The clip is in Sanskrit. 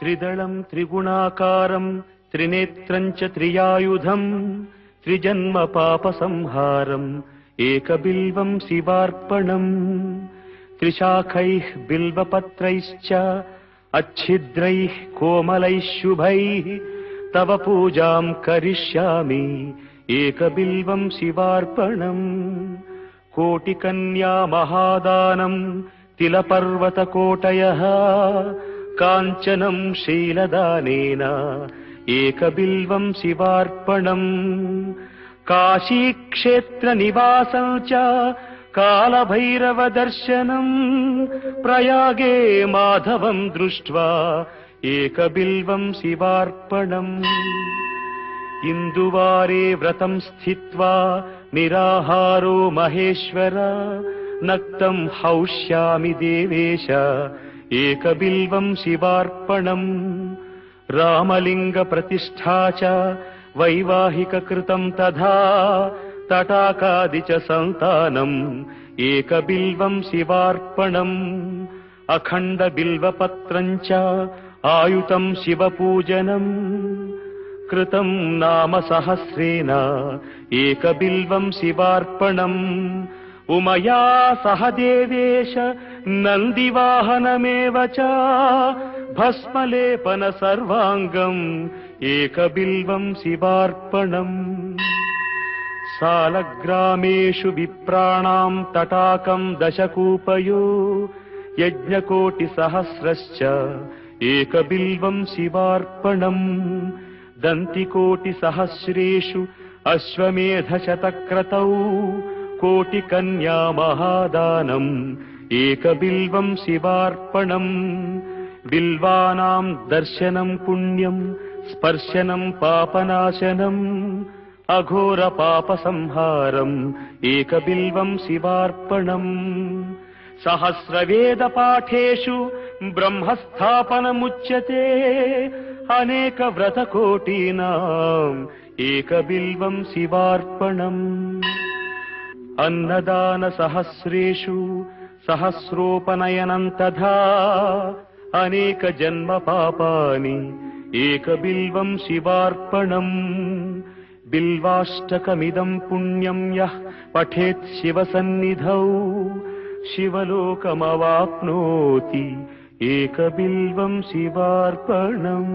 त्रिदळम् त्रिगुणाकारम् त्रिनेत्रम् च त्रियायुधम् त्रिजन्म पापसंहारम् एकबिल्वम् शिवार्पणम् त्रिशाखैः बिल्वपत्रैश्च अच्छिद्रैः कोमलैः शुभैः तव पूजाम् करिष्यामि एकबिल्वम् शिवार्पणम्। कोटिकन्या महादानम् तिलपर्वतकोटयः काञ्चनम् शीलदानेन एकबिल्वम् शिवार्पणम् काशीक्षेत्रनिवासम् च कालभैरवदर्शनम् प्रयागे माधवम् दृष्ट्वा एकबिल्वम् शिवार्पणम्। इन्दुवारे व्रतम् स्थित्वा निराहारो महेश्वर नक्तम् हौष्यामि देवेश एकबिल्वम् शिवार्पणम् रामलिङ्गप्रतिष्ठा च वैवाहिककृतम् तथा तटाकादि च सन्तानम् एकबिल्वम् शिवार्पणम् अखण्डबिल्वपत्रम् च आयुतम् शिवपूजनम् कृतम् नाम सहस्रेण. एकबिल्वम् शिवार्पणम् उमया सह देवेश नन्दिवाहनमेव च। भस्मलेपन सर्वाङ्गम् एकबिल्वम् शिवार्पणम्। सालग्रामेषु विप्राणाम् तटाकम् दशकूपयो यज्ञकोटिसहस्रश्च एकबिल्वम् शिवार्पणम्। दन्तिकोटिसहस्रेषु अश्वमेधशतक्रतौ कोटिकन्या महादानम् एकबिल्वम् शिवार्पणम् बिल्वानाम् दर्शनम् पुण्यम् स्पर्शनम् पापनाशनम् अघोरपापसंहारम् एकबिल्वम् शिवार्पणम् सहस्रवेदपाठेषु ब्रह्मस्थापनमुच्यते अनेकव्रतकोटीनाम् एकबिल्वम् शिवार्पणम् अन्नदानसहस्रेषु सहस्रोपनयनम् तथा अनेकजन्मपापानि एकबिल्वम् शिवार्पणम् बिल्वाष्टकमिदम् पुण्यम् यः पठेत् शिवसन्निधौ शिवलोकमवाप्नोति एकबिल्वम् शिवार्पणम्